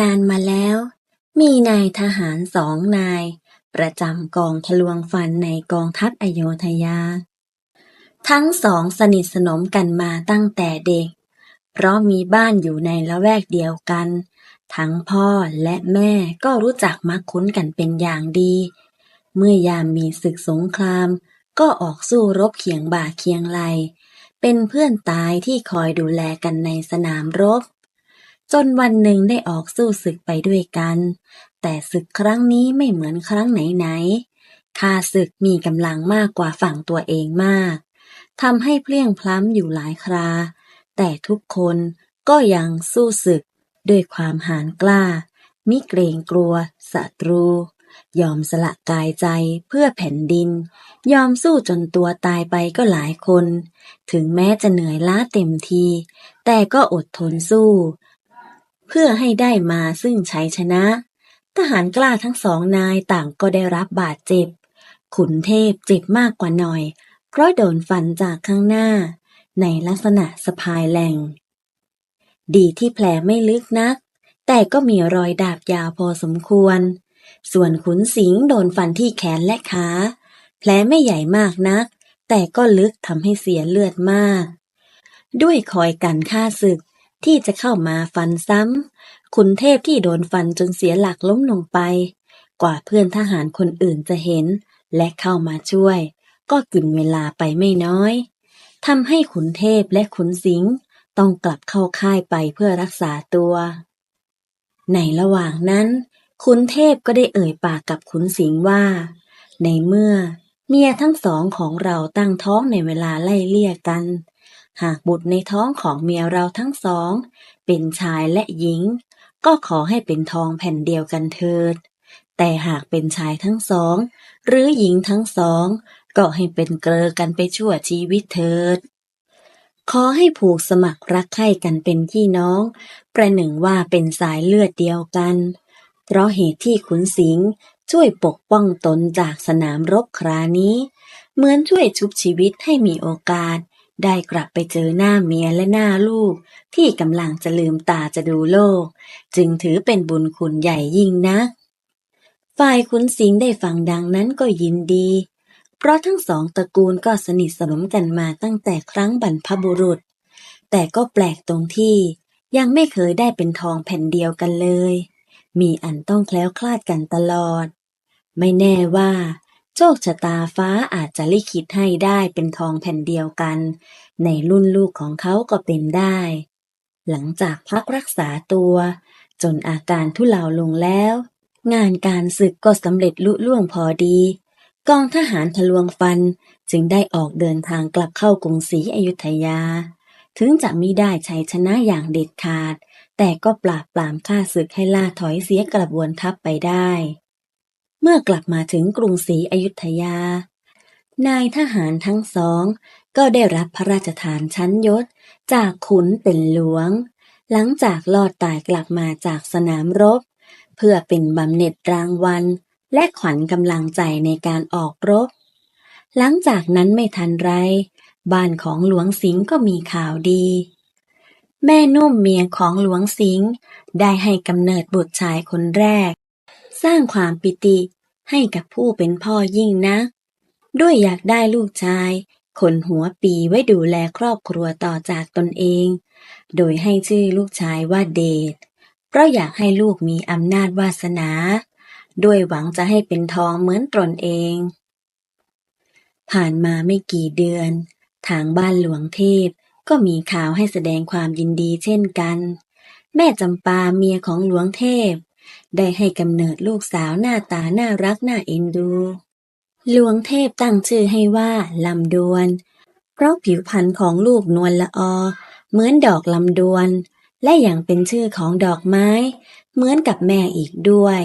นานมาแล้ว มีนายทหารสองนาย ประจำกองทะลวงฟันในกองทัพอโยธยา ทั้งสองสนิทสนมกันมาตั้งแต่เด็ก เพราะมีบ้านอยู่ในละแวกเดียวกัน ทั้งพ่อและแม่ก็รู้จักมักคุ้นกันเป็นอย่างดี เมื่อยามมีศึกสงคราม ก็ออกสู้รบเคียงบ่าเคียงไหลเป็นเพื่อนตายที่คอยดูแลกันในสนามรบ จนวันหนึ่งได้ออกสู้ศึกไปด้วยกัน แต่ศึกครั้งนี้ไม่เหมือนครั้งไหนๆข้าศึกมีกำลังมากกว่าฝั่งตัวเองมากทำให้เพลี่ยงพล้ำอยู่หลายครา แต่ทุกคนก็ยังสู้ศึกด้วยความหาญกล้า มิเกรงกลัวศัตรู ยอมสละกายใจเพื่อแผ่นดิน ยอมสู้จนตัวตายไปก็หลายคน ถึงแม้จะเหนื่อยล้าเต็มที แต่ก็อดทนสู้ เพื่อให้ได้มาซึ่งชัยชนะ ทหารกล้าทั้งสองนายต่างก็ได้รับบาดเจ็บ ขุนเทพเจ็บมากกว่าหน่อย เพราะโดนฟันจากข้างหน้า ในลักษณะสะพายแหลงดีที่แผลไม่ลึกนัก แต่ก็มีรอยดาบยาวพอสมควร ส่วนขุนสิงห์โดนฟันที่แขนและขา แผลไม่ใหญ่มากนัก แต่ก็ลึกทำให้เสียเลือดมาก ด้วยคอยกันฆ่าศึก ที่จะเข้ามาฟันซ้ำขุนเทพที่โดนฟันจนเสียหลักล้มลงไป กว่าเพื่อนทหารคนอื่นจะเห็น และเข้ามาช่วย ก็กินเวลาไปไม่น้อยทำให้ขุนเทพและขุนสิงห์ต้องกลับเข้าค่ายไปเพื่อรักษาตัว ในระหว่างนั้น ขุนเทพก็ได้เอ่ยปากกับขุนสิงห์ว่า ในเมื่อเมียทั้งสองของเราตั้งท้องในเวลาไล่เลี่ยกัน หากบุตรในท้องของเมียเราทั้งสอง เป็นชายและหญิง ก็ขอให้เป็นทองแผ่นเดียวกันเถิด แต่หากเป็นชายทั้งสอง หรือหญิงทั้งสอง ก็ให้เป็นเกลอกันไปชั่วชีวิตเถิด ขอให้ผูกสมัครรักใคร่กันเป็นพี่น้อง ประหนึ่งว่าเป็นสายเลือดเดียวกัน เพราะเหตุที่ขุนสิงห์ช่วยปกป้องตนจากสนามรบครานี้ เหมือนช่วยชุบชีวิตให้มีโอกาส ได้กลับไปเจอหน้าเมียและหน้าลูก ที่กำลังจะลืมตาจะดูโลก จึงถือเป็นบุญคุณใหญ่ยิ่งนักฝ่ายขุนสิงห์ได้ฟังดังนั้นก็ยินดี เพราะทั้งสองตระกูลก็สนิทสนมกันมาตั้งแต่ครั้งบรรพบุรุษ แต่ก็แปลกตรงที่ยังไม่เคยได้เป็นทองแผ่นเดียวกันเลย มีอันต้องแคล้วคลาดกันตลอด ไม่แน่ว่า โชคชะตาฟ้าอาจจะลิขิตให้ได้เป็นทองแผ่นเดียวกัน ในรุ่นลูกของเขาก็เป็นได้ หลังจากพักรักษาตัว จนอาการทุเลาลงแล้ว งานการศึกก็สำเร็จลุล่วงพอดี กองทหารทะลวงฟันจึงได้ออกเดินทางกลับเข้ากรุงศรีอยุธยา ถึงจะมิได้ชัยชนะอย่างเด็ดขาด แต่ก็ปราบปรามข้าศึกให้ล่าถอยเสียกระบวนทัพไปได้ เมื่อกลับมาถึงกรุงศรีอยุธยา นายทหารทั้งสอง ก็ได้รับพระราชทานชั้นยศ จากขุนเป็นหลวง หลังจากลอดตายกลับมาจากสนามรบ เพื่อเป็นบำเหน็จรางวัล และขวัญกำลังใจในการออกรบ หลังจากนั้นไม่ทันไร บ้านของหลวงสิงห์ก็มีข่าวดี แม่นุ่มเมียของหลวงสิงห์ได้ให้กำเนิดบุตรชายคนแรก สร้างความปิติให้กับผู้เป็นพ่อยิ่งนักด้วยอยากได้ลูกชาย คนหัวปีไว้ดูแลครอบครัวต่อจากตนเอง โดยให้ชื่อลูกชายว่าเดชเพราะอยากให้ลูกมีอำนาจวาสนา ด้วยหวังจะให้เป็นทองเหมือนตนเอง ผ่านมาไม่กี่เดือน ทางบ้านหลวงเทพก็มีข่าวให้แสดงความยินดีเช่นกัน แม่จำปาเมียของหลวงเทพ ได้ให้กำเนิดลูกสาวหน้าตาน่ารักน่าเอ็นดู หลวงเทพตั้งชื่อให้ว่าลำดวน เพราะผิวพรรณของลูกนวลละออ เหมือนดอกลำดวน และอยังเป็นชื่อของดอกไม้ เหมือนกับแม่อีกด้วย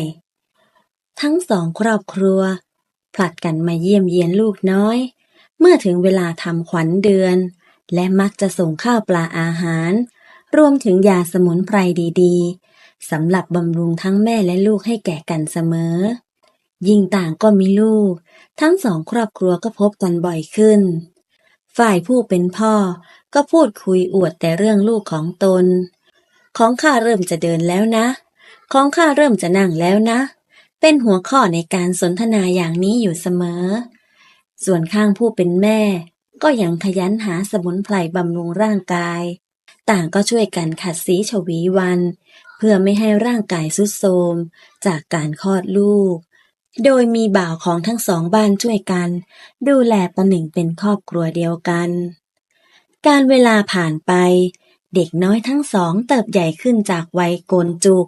ทั้งสองครอบครัว ผลัดกันมาเยี่ยมเยียนลูกน้อย เมื่อถึงเวลาทำขวัญเดือน และมักจะส่งข้าวปลาอาหาร รวมถึงยาสมุนไพรดีๆสำหรับบำรุงทั้งแม่และลูกให้แก่กันเสมอ ยิ่งต่างก็มีลูก ทั้งสองครอบครัวก็พบกันบ่อยขึ้น ฝ่ายผู้เป็นพ่อก็พูดคุยอวดแต่เรื่องลูกของตน ของข้าเริ่มจะเดินแล้วนะ ของข้าเริ่มจะนั่งแล้วนะ เป็นหัวข้อในการสนทนาอย่างนี้อยู่เสมอ ส่วนข้างผู้เป็นแม่ ก็ยังขยันหาสมุนไพรบำรุงร่างกาย ต่างก็ช่วยกันขัดสีฉวีวัน เพื่อไม่ให้ร่างกายสุดโทรมจากการคลอดลูก โดยมีบ่าวของทั้งสองบ้านช่วยกัน ดูแลประหนึ่งเป็นครอบครัวเดียวกัน การเวลาผ่านไป เด็กน้อยทั้งสองเติบใหญ่ขึ้นจากวัยโกนจุก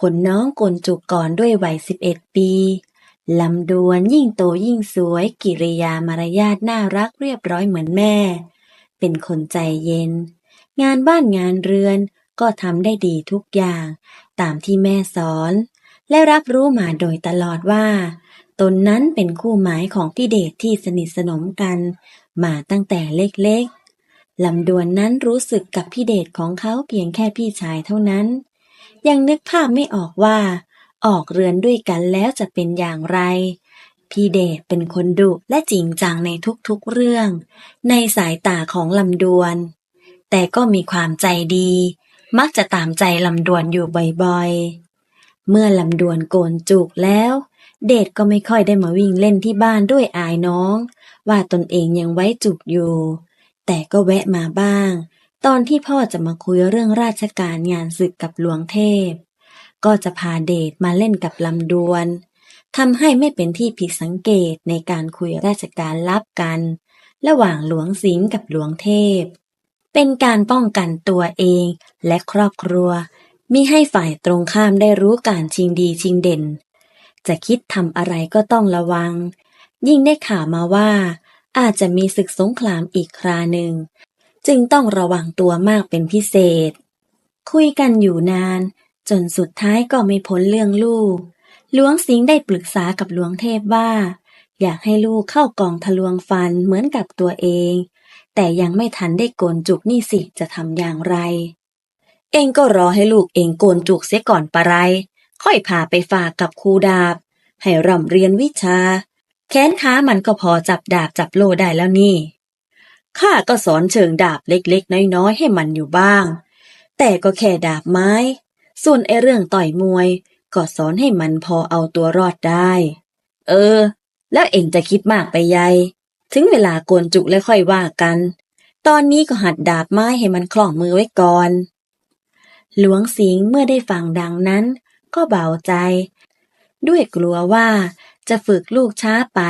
ขนน้องโกนจุกก่อนด้วยวัยสิบเอ็ดปีลำดวนยิ่งโตยิ่งสวย กิริยามารยาทน่ารักเรียบร้อยเหมือนแม่ เป็นคนใจเย็น งานบ้านงานเรือนก็ทำได้ดีทุกอย่าง ตามที่แม่สอน และรับรู้มาโดยตลอดว่า ตนนั้นเป็นคู่หมายของพี่เดชที่สนิทสนมกัน มาตั้งแต่เล็กๆลำดวนนั้นรู้สึกกับพี่เดชของเขาเพียงแค่พี่ชายเท่านั้น ยังนึกภาพไม่ออกว่า ออกเรือนด้วยกันแล้วจะเป็นอย่างไรพี่เดชเป็นคนดุและจริงจังในทุกๆเรื่อง ในสายตาของลำดวน แต่ก็มีความใจดี มักจะตามใจลำดวนอยู่บ่อยๆ เมื่อลำดวนโกนจุกแล้ว เดชก็ไม่ค่อยได้มาวิ่งเล่นที่บ้านด้วยอายน้อง ว่าตนเองยังไว้จุกอยู่ แต่ก็แวะมาบ้าง ตอนที่พ่อจะมาคุยเรื่องราชการงานศึกกับหลวงเทพ ก็จะพาเดชมาเล่นกับลำดวนทำให้ไม่เป็นที่ผิดสังเกตในการคุยราชการลับกัน ระหว่างหลวงสิงห์กับหลวงเทพ เป็นการป้องกันตัวเองและครอบครัวมิให้ฝ่ายตรงข้ามได้รู้การชิงดีชิงเด่น จะคิดทำอะไรก็ต้องระวัง ยิ่งได้ข่าวมาว่า อาจจะมีศึกสงครามอีกคราหนึ่ง จึงต้องระวังตัวมากเป็นพิเศษ คุยกันอยู่นาน จนสุดท้ายก็ไม่พ้นเรื่องลูก หลวงสิงห์ได้ปรึกษากับหลวงเทพว่า อยากให้ลูกเข้ากองทะลวงฟันเหมือนกับตัวเอง แต่ยังไม่ทันได้โกนจุกนี่สิจะทำอย่างไร เองก็รอให้ลูกเองโกนจุกเสียก่อนปะไร ค่อยพาไปฝากกับครูดาบ ให้ร่ำเรียนวิชาแขนขามันก็พอจับดาบจับโลได้แล้วนี่ ข้าก็สอนเชิงดาบเล็กๆ น้อยๆ ให้มันอยู่บ้าง แต่ก็แค่ดาบไม้ ส่วนไอเรื่องต่อยมวย ก็สอนให้มันพอเอาตัวรอดได้ เออ แล้วเองจะคิดมากไปใหญ่ ถึงเวลาโกนจุแล้วค่อยว่ากัน ตอนนี้ก็หัดดาบไม้ให้มันคล่องมือไว้ก่อน หลวงสิงห์เมื่อได้ฟังดังนั้น ก็เบาใจ ด้วยกลัวว่าจะฝึกลูกช้าไป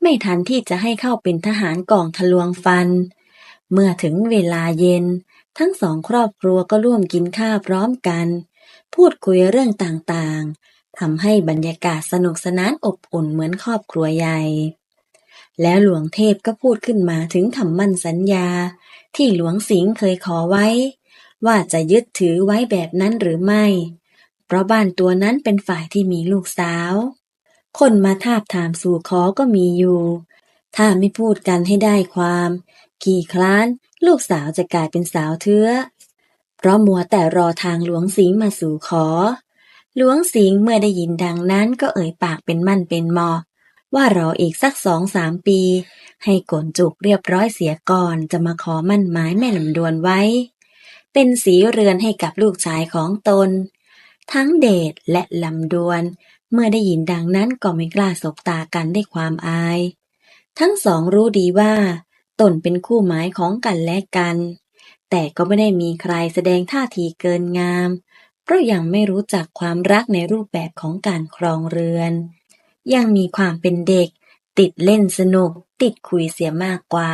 ไม่ทันที่จะให้เข้าเป็นทหารกองทะลวงฟัน เมื่อถึงเวลาเย็น ทั้งสองครอบครัวก็ร่วมกินข้าวพร้อมกัน พูดคุยเรื่องต่างๆทำให้บรรยากาศสนุกสนานอบอุ่นเหมือนครอบครัวใหญ่ แล้วหลวงเทพก็พูดขึ้นมาถึงคำมั่นสัญญา ที่หลวงสิงห์เคยขอไว้ ว่าจะยึดถือไว้แบบนั้นหรือไม่ เพราะบ้านตัวนั้นเป็นฝ่ายที่มีลูกสาว คนมาทาบถามสู่ขอก็มีอยู่ ถ้าไม่พูดกันให้ได้ความ กี่ครั้นลูกสาวจะกลายเป็นสาวเทื้อ เพราะมัวแต่รอทางหลวงสิงห์มาสู่ขอ หลวงสิงห์เมื่อได้ยินดังนั้นก็เอ่ยปากเป็นมั่นเป็นเหมอ ว่ารออีกสักสองสามปี ให้กนจุกเรียบร้อยเสียก่อนจะมาขอมั่นหมายแม่ลำดวนไว้ เป็นสีเรือนให้กับลูกชายของตน ทั้งเดชและลำดวน เมื่อได้ยินดังนั้นก็ไม่กล้าสบตากันด้วยความอาย ทั้งสองรู้ดีว่า ตนเป็นคู่หมายของกันและกัน แต่ก็ไม่ได้มีใครแสดงท่าทีเกินงาม เพราะยังไม่รู้จักความรักในรูปแบบของการครองเรือน ยังมีความเป็นเด็ก ติดเล่นสนุก ติดคุยเสียมากกว่า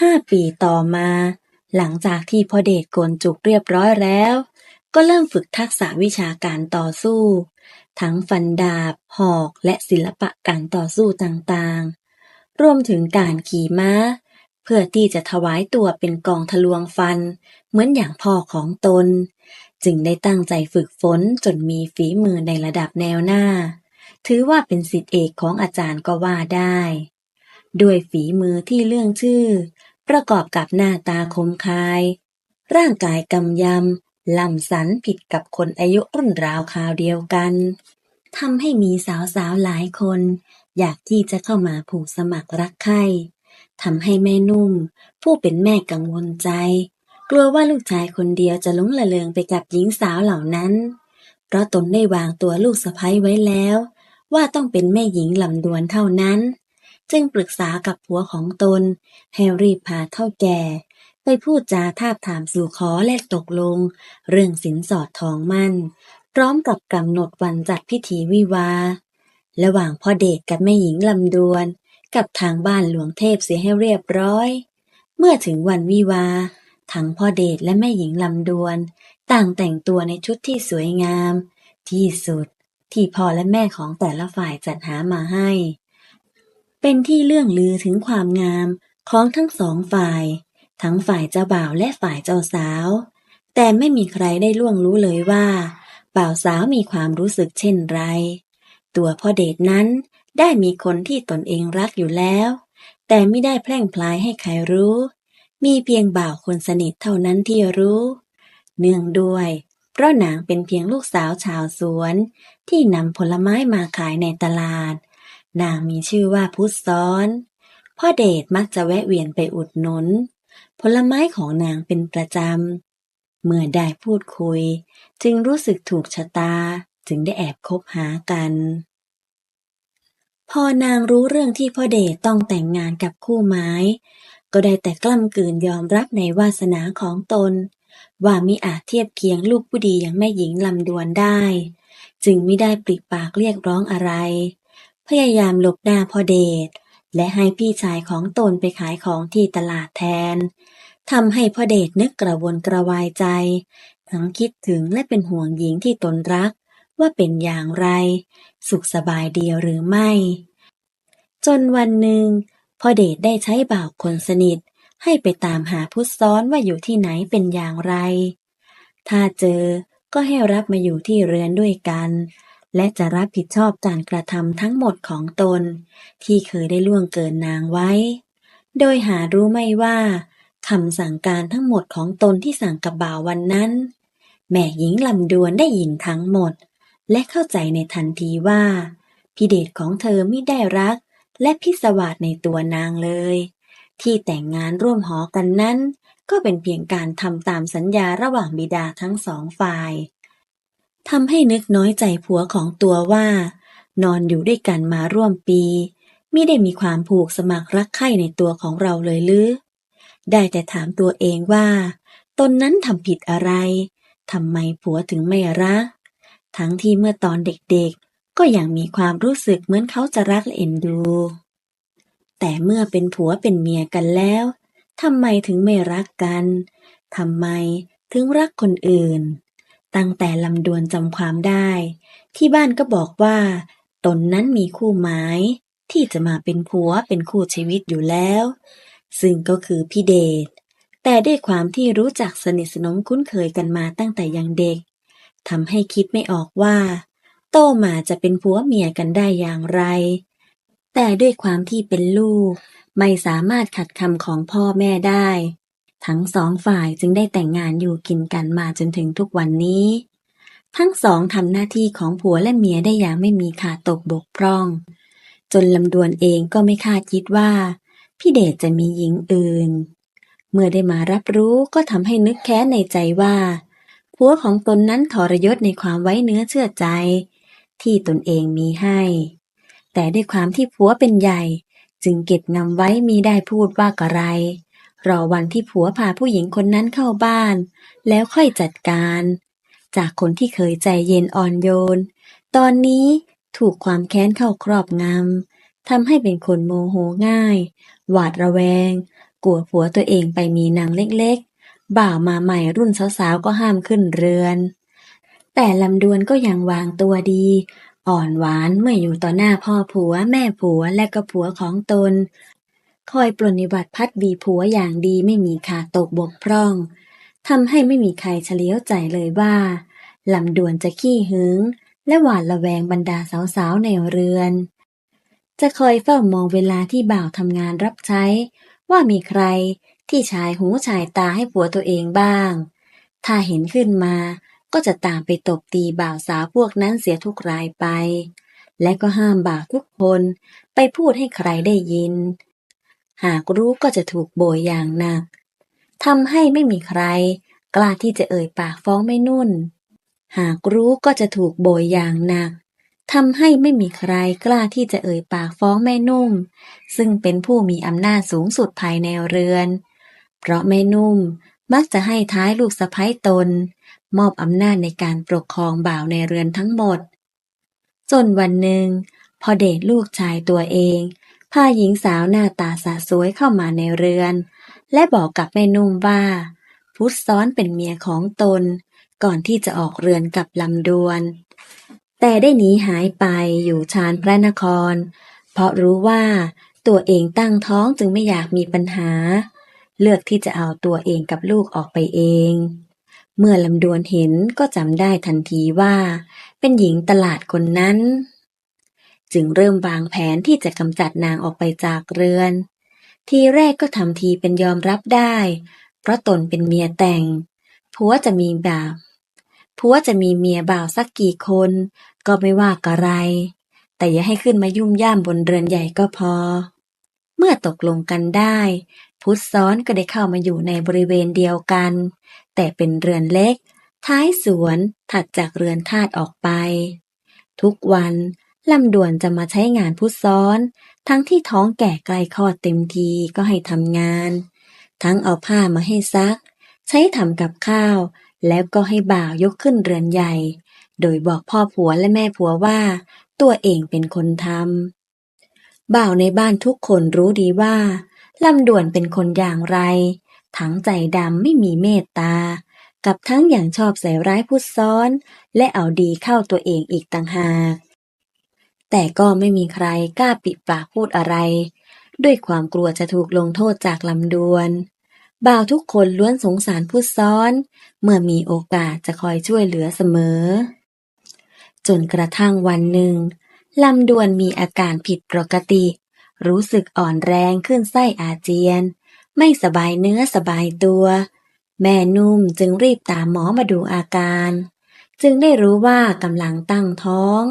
ห้าปีต่อมา หลังจากที่พ่อเดชโกนจุกเรียบร้อยแล้ว ก็เริ่มฝึกทักษะวิชาการต่อสู้ ทั้งฟันดาบ หอก และศิลปะการต่อสู้ต่างๆ รวมถึงการขี่ม้า เพื่อที่จะถวายตัวเป็นกองทะลวงฟัน เหมือนอย่างพ่อของตน จึงได้ตั้งใจฝึกฝนจนมีฝีมือในระดับแนวหน้า ถือว่าเป็นศิษย์เอกของอาจารย์ก็ว่าได้ ด้วยฝีมือที่เรื่องชื่อ ประกอบกับหน้าตาคมคาย ร่างกายกำยำลำสันผิดกับคนอายุรุ่นราวคราวเดียวกันทำให้มีสาวๆหลายคน อยากที่จะเข้ามาผูกสมัครรักใคร่ทำให้แม่นุ่ม ผู้เป็นแม่กังวลใจ กลัวว่าลูกชายคนเดียวจะหลงละเลงไปกับหญิงสาวเหล่านั้น เพราะตนได้วางตัวลูกสะใภ้ไว้แล้ว ว่าต้องเป็นแม่หญิงลำดวนเท่านั้น จึงปรึกษากับผัวของตน ให้รีบพาเท่าแก่ ไปพูดจาทาบถามสู่ขอและตกลง เรื่องสินสอดทองมั่น พร้อมกับกำหนดวันจัดพิธีวิวา ระหว่างพ่อเดชกับแม่หญิงลำดวน กับทางบ้านหลวงเทพเสียให้เรียบร้อย เมื่อถึงวันวิวาทั้งพ่อเดชและแม่หญิงลำดวน ต่างแต่งตัวในชุดที่สวยงาม ที่สุด ที่พ่อและแม่ของแต่ละฝ่ายจัดหามาให้ เป็นที่เรื่องลือถึงความงามของทั้งสองฝ่าย ทั้งฝ่ายเจ้าบ่าวและฝ่ายเจ้าสาว แต่ไม่มีใครได้ล่วงรู้เลยว่า บ่าวสาวมีความรู้สึกเช่นไร ตัวพ่อเดชนั้นได้มีคนที่ตนเองรักอยู่แล้ว แต่ไม่ได้แพร่งพลายให้ใครรู้ มีเพียงบ่าวคนสนิทเท่านั้นที่รู้ เนื่องด้วย เพราะนางเป็นเพียงลูกสาวชาวสวน ที่นำผลไม้มาขายในตลาด นางมีชื่อว่าพุทซ้อน พ่อเดชมักจะแวะเวียนไปอุดหนุน ผลไม้ของนางเป็นประจำ เมื่อได้พูดคุย จึงรู้สึกถูกชะตาจึงได้แอบคบหากัน พอนางรู้เรื่องที่พ่อเดชต้องแต่งงานกับคู่ไม้ ก็ได้แต่กล้ำกืนยอมรับในวาสนาของตน ว่ามิอาจเทียบเคียงลูกผู้ดีอย่างแม่หญิงลำดวนได้ จึงไม่ได้ปริปากเรียกร้องอะไร พยายามหลบหน้าพ่อเดชและให้พี่ชายของตนไปขายของที่ตลาดแทนทำให้พ่อเดชนึกกระวนกระวายใจทั้งคิดถึงและเป็นห่วงหญิงที่ตนรัก ว่าเป็นอย่างไร สุขสบายดีหรือไม่ จนวันหนึ่งพ่อเดชได้ใช้บ่าวคนสนิท ให้ไปตามหาพุทธซ้อนว่าอยู่ที่ไหนเป็นอย่างไร ถ้าเจอก็ให้รับมาอยู่ที่เรือนด้วยกัน และจะรับผิดชอบการกระทำทั้งหมดของตน ที่เคยได้ล่วงเกินนางไว้ โดยหารู้ไม่ว่าคำสั่งการทั้งหมดของตนที่สั่งกับบ่าววันนั้น แม่หญิงลำดวนได้ยินทั้งหมด และเข้าใจในทันทีว่าพี่เดชของเธอไม่ได้รัก และพิศวาสในตัวนางเลย ที่แต่งงานร่วมหอกันนั้น ก็เป็นเพียงการทำตามสัญญาระหว่างบิดาทั้งสองฝ่ายทำให้นึกน้อยใจผัวของตัวว่า นอนอยู่ด้วยกันมาร่วมปีไม่ได้มีความผูกสมัครรักใคร่ในตัวของเราเลยหรือได้แต่ถามตัวเองว่า ตนนั้นทำผิดอะไรทำไมผัวถึงไม่รัก ทั้งที่เมื่อตอนเด็กๆ ก็ยังมีความรู้สึกเหมือนเขาจะรักและเอ็นดู แต่เมื่อเป็นผัวเป็นเมียกันแล้วทำไมถึงไม่รักกันทำไมถึงรักคนอื่น ตั้งแต่ลำดวนจำความได้ ที่บ้านก็บอกว่า ตนนั้นมีคู่หมาย ที่จะมาเป็นผัวเป็นคู่ชีวิตอยู่แล้ว ซึ่งก็คือพี่เดชแต่ด้วยความที่รู้จักสนิทสนมคุ้นเคยกันมาตั้งแต่ยังเด็กทำให้คิดไม่ออกว่า โตมาจะเป็นผัวเมียกันได้อย่างไร แต่ด้วยความที่เป็นลูก ไม่สามารถขัดคำของพ่อแม่ได้ ทั้งสองฝ่ายจึงได้แต่งงานอยู่กินกันมาจนถึงทุกวันนี้ ทั้งสองทำหน้าที่ของผัวและเมียได้อย่างไม่มีขาดตกบกพร่อง จนลำดวนเองก็ไม่คาดคิดว่า พี่เดชจะมีหญิงอื่น เมื่อได้มารับรู้ก็ทำให้นึกแค้นในใจว่าผัวของตนนั้นทรยศในความไว้เนื้อเชื่อใจ ที่ตนเองมีให้ แต่ด้วยความที่ผัวเป็นใหญ่ จึงเก็บงำไว้มีได้พูดว่ากะไร รอวันที่ผัวพาผู้หญิงคนนั้นเข้าบ้าน แล้วค่อยจัดการ จากคนที่เคยใจเย็นอ่อนโยน ตอนนี้ถูกความแค้นเข้าครอบงำทำให้เป็นคนโมโหง่าย หวาดระแวง กลัวผัวตัวเองไปมีนางเล็กๆ บ่าวมาใหม่รุ่นสาวๆก็ห้ามขึ้นเรือน แต่ลำดวนก็ยังวางตัวดี อ่อนหวานเมื่ออยู่ต่อหน้าพ่อผัวแม่ผัวและก็ผัวของตน คอยปรนนิบัติพัดบีผัวอย่างดีไม่มีขาดตกบกพร่องทำให้ไม่มีใครเฉลียวใจเลยว่าลำดวนจะขี้หึง และหวาดระแวงบรรดาสาวๆในเรือน จะคอยเฝ้ามองเวลาที่บ่าวทำงานรับใช้ ว่ามีใครที่ชายหูชายตาให้ผัวตัวเองบ้าง ถ้าเห็นขึ้นมา ก็จะตามไปตบตีบ่าวสาวพวกนั้นเสียทุกรายไป และก็ห้ามบ่าวทุกคนไปพูดให้ใครได้ยิน หากรู้ก็จะถูกโบยอย่างหนักทำให้ไม่มีใคร กล้าที่จะเอ่ยปากฟ้องไม่นุ่น หากรู้ก็จะถูกโบยอย่างหนักทำให้ไม่มีใครกล้าที่จะเอ่ยปากฟ้องแม่นุ่ม ซึ่งเป็นผู้มีอำนาจสูงสุดภายในเรือน เพราะแม่นุ่มมักจะให้ท้ายลูกสะใภ้ตน มอบอำนาจในการปกครองบ่าวในเรือนทั้งหมด จนวันหนึ่ง พอเดชลูกชายตัวเอง พาหญิงสาวหน้าตาสะสวยเข้ามาในเรือน และบอกกับแม่นุ่มว่า พุทธซ้อนเป็นเมียของตน ก่อนที่จะออกเรือนกับลำดวน แต่ได้หนีหายไปอยู่ชานพระนคร เพราะรู้ว่าตัวเองตั้งท้องจึงไม่อยากมีปัญหา เลือกที่จะเอาตัวเองกับลูกออกไปเอง เมื่อลำดวนเห็นก็จำได้ทันทีว่า เป็นหญิงตลาดคนนั้น จึงเริ่มวางแผนที่จะกำจัดนางออกไปจากเรือน ทีแรกก็ทำทีเป็นยอมรับได้ เพราะตนเป็นเมียแต่งผัวจะมีบ่าวผัวจะมีเมียบ่าวสักกี่คน ก็ไม่ว่ากะไร แต่อย่าให้ขึ้นมายุ่มย่ามบนเรือนใหญ่ก็พอ เมื่อตกลงกันได้ พุทธซ้อนก็ได้เข้ามาอยู่ในบริเวณเดียวกัน แต่เป็นเรือนเล็ก ท้ายสวนถัดจากเรือนทาสออกไป ทุกวันลำดวนจะมาใช้งานพุทธซ้อน ทั้งที่ท้องแก่ใกล้คลอดเต็มทีก็ให้ทำงาน ทั้งเอาผ้ามาให้ซัก ใช้ทำกับข้าว แล้วก็ให้บ่าวยกขึ้นเรือนใหญ่ โดยบอกพ่อผัวและแม่ผัวว่า ตัวเองเป็นคนทำบ่าวในบ้านทุกคนรู้ดีว่าลำดวนเป็นคนอย่างไร ทั้งใจดำไม่มีเมตตา กับทั้งอย่างชอบใส่ร้ายพุทธซ้อน และเอาดีเข้าตัวเองอีกต่างหาก แต่ก็ไม่มีใครกล้าปิดปากพูดอะไร ด้วยความกลัวจะถูกลงโทษจากลำดวนบ่าวทุกคนล้วนสงสารพุทธซ้อน เมื่อมีโอกาสจะคอยช่วยเหลือเสมอ จนกระทั่งวันหนึ่งลำดวนมีอาการผิดปกติ รู้สึกอ่อนแรงขึ้นไส้อาเจียน ไม่สบายเนื้อสบายตัว แม่นุ่มจึงรีบตามหมอมาดูอาการ จึงได้รู้ว่ากำลังตั้งท้อง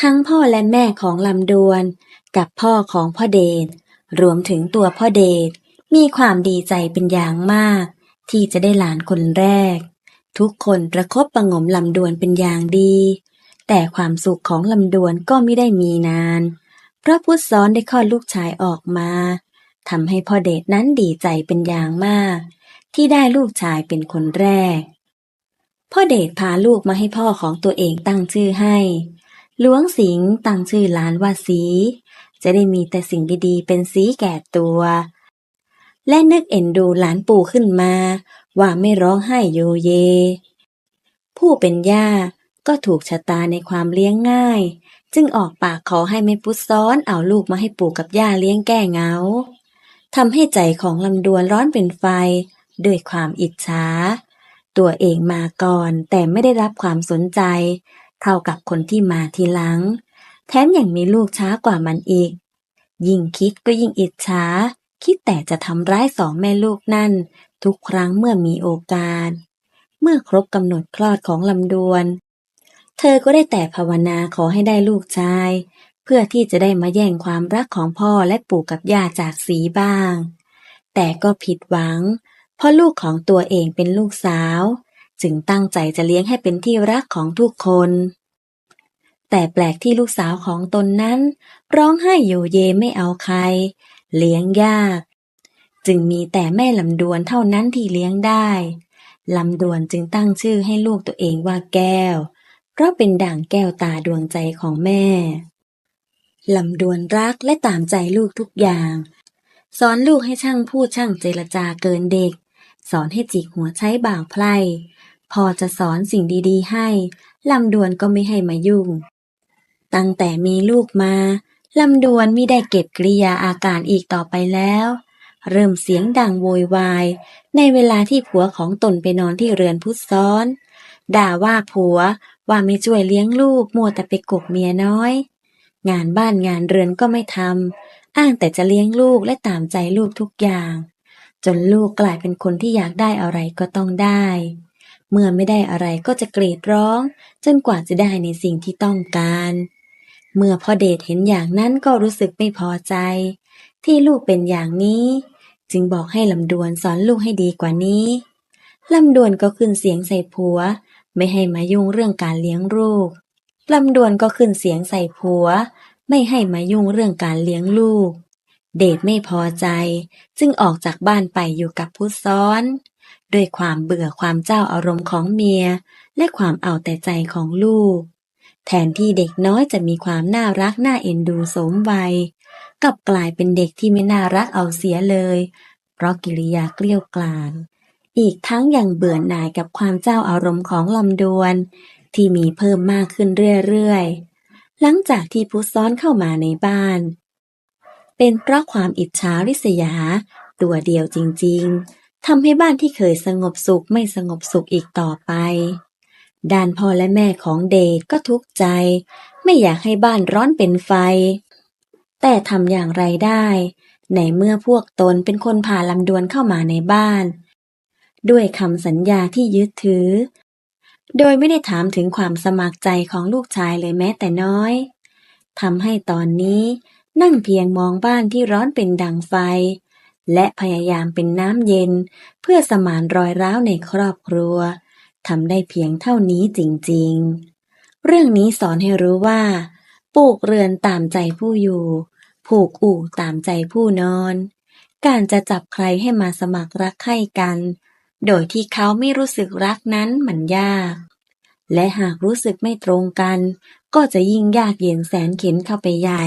ทั้งพ่อและแม่ของลำดวน กับพ่อของพ่อเดชรวมถึงตัวพ่อเดชมีความดีใจเป็นอย่างมาก ที่จะได้หลานคนแรก ทุกคนประคบประงมลำดวนเป็นอย่างดี แต่ความสุขของลำดวนก็ไม่ได้มีนาน เพราะพุทธซ้อนได้คลอดลูกชายออกมา ทำให้พ่อเดชนั้นดีใจเป็นอย่างมาก ที่ได้ลูกชายเป็นคนแรก พ่อเดชพาลูกมาให้พ่อของตัวเองตั้งชื่อให้หลวงสิงห์ตั้งชื่อหลานว่าสี จะได้มีแต่สิ่งดีๆ เป็นสีแก่ตัว และนึกเอ็นดูหลานปู่ขึ้นมา ว่าไม่ร้องไห้โยเย ผู้เป็นย่าก็ถูกชะตาในความเลี้ยงง่าย จึงออกปากขอให้แม่พุทซ้อนเอาลูกมาให้ปู่กับย่าเลี้ยงแก้เงา ทำให้ใจของลำดวนร้อนเป็นไฟ ด้วยความอิจฉา ตัวเองมาก่อนแต่ไม่ได้รับความสนใจ เท่ากับคนที่มาทีหลัง แถมยังมีลูกช้ากว่ามันอีก ยิ่งคิดก็ยิ่งอิจฉา คิดแต่จะทำร้ายสองแม่ลูกนั่น ทุกครั้งเมื่อมีโอกาส เมื่อครบกำหนดคลอดของลำดวน เธอก็ได้แต่ภาวนาขอให้ได้ลูกชาย เพื่อที่จะได้มาแย่งความรักของพ่อและปู่กับย่าจากสีบ้าง แต่ก็ผิดหวัง เพราะลูกของตัวเองเป็นลูกสาว จึงตั้งใจจะเลี้ยงให้เป็นที่รักของทุกคน แต่แปลกที่ลูกสาวของตนนั้น ร้องไห้โยเยไม่เอาใคร เลี้ยงยาก จึงมีแต่แม่ลำดวนเท่านั้นที่เลี้ยงได้ลำดวนจึงตั้งชื่อให้ลูกตัวเองว่าแก้ว เพราะเป็นด่างแก้วตาดวงใจของแม่ ลำดวนรักและตามใจลูกทุกอย่าง สอนลูกให้ช่างพูดช่างเจรจาเกินเด็ก สอนให้จิกหัวใช้บ่าวไพร่พอจะสอนสิ่งดีๆ ให้ ลำดวนก็ไม่ให้มายุ่ง ตั้งแต่มีลูกมา ลำดวนไม่ได้เก็บกริยาอาการอีกต่อไปแล้ว เริ่มเสียงดังโวยวาย ในเวลาที่ผัวของตนไปนอนที่เรือนพุทธซ้อน ด่าว่าผัวว่าไม่ช่วยเลี้ยงลูกมัวแต่ไปกบเมียน้อย งานบ้านงานเรือนก็ไม่ทำอ้างแต่จะเลี้ยงลูกและตามใจลูกทุกอย่าง จนลูกกลายเป็นคนที่อยากได้อะไรก็ต้องได้ เมื่อไม่ได้อะไรก็จะกรีดร้อง จนกว่าจะได้ในสิ่งที่ต้องการ เมื่อพ่อเดชเห็นอย่างนั้นก็รู้สึกไม่พอใจ ที่ลูกเป็นอย่างนี้ จึงบอกให้ลำดวนสอนลูกให้ดีกว่านี้ลำดวนก็ขึ้นเสียงใส่ผัว ไม่ให้มายุ่งเรื่องการเลี้ยงลูก ลำดวนก็ขึ้นเสียงใส่ผัว ไม่ให้มายุ่งเรื่องการเลี้ยงลูก เดชไม่พอใจ จึงออกจากบ้านไปอยู่กับผู้ซ้อน ด้วยความเบื่อความเจ้าอารมณ์ของเมีย และความเอาแต่ใจของลูก แทนที่เด็กน้อยจะมีความน่ารักน่าเอ็นดูสมวัยกลับกลายเป็นเด็กที่ไม่น่ารักเอาเสียเลย เพราะกิริยาเกลี้ยกล่อมอีกทั้งยังเบื่อหน่ายกับความเจ้าอารมณ์ของลำดวน ที่มีเพิ่มมากขึ้นเรื่อยๆ หลังจากที่ผู้ซ้อนเข้ามาในบ้าน เป็นเพราะความอิจฉาริษยา ตัวเดียวจริงๆทำให้บ้านที่เคยสงบสุขไม่สงบสุขอีกต่อไปด้านพ่อและแม่ของเดชก็ทุกข์ใจ ไม่อยากให้บ้านร้อนเป็นไฟ แต่ทำอย่างไรได้ ในเมื่อพวกตนเป็นคนพาลำดวนเข้ามาในบ้าน ด้วยคำสัญญาที่ยึดถือ โดยไม่ได้ถามถึงความสมัครใจของลูกชายเลยแม้แต่น้อยทำให้ตอนนี้นั่งเพียงมองบ้านที่ร้อนเป็นดังไฟ และพยายามเป็นน้ำเย็น เพื่อสมานรอยร้าวในครอบครัวทำได้เพียงเท่านี้จริงๆ เรื่องนี้สอนให้รู้ว่า ปลูกเรือนตามใจผู้อยู่ ผูกอู่ตามใจผู้นอน การจะจับใครให้มาสมัครรักใคร่กัน โดยที่เขาไม่รู้สึกรักนั้นมันยาก และหากรู้สึกไม่ตรงกัน ก็จะยิ่งยากเย็นแสนเข็นเข้าไปใหญ่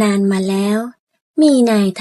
นานมาแล้ว มีนาย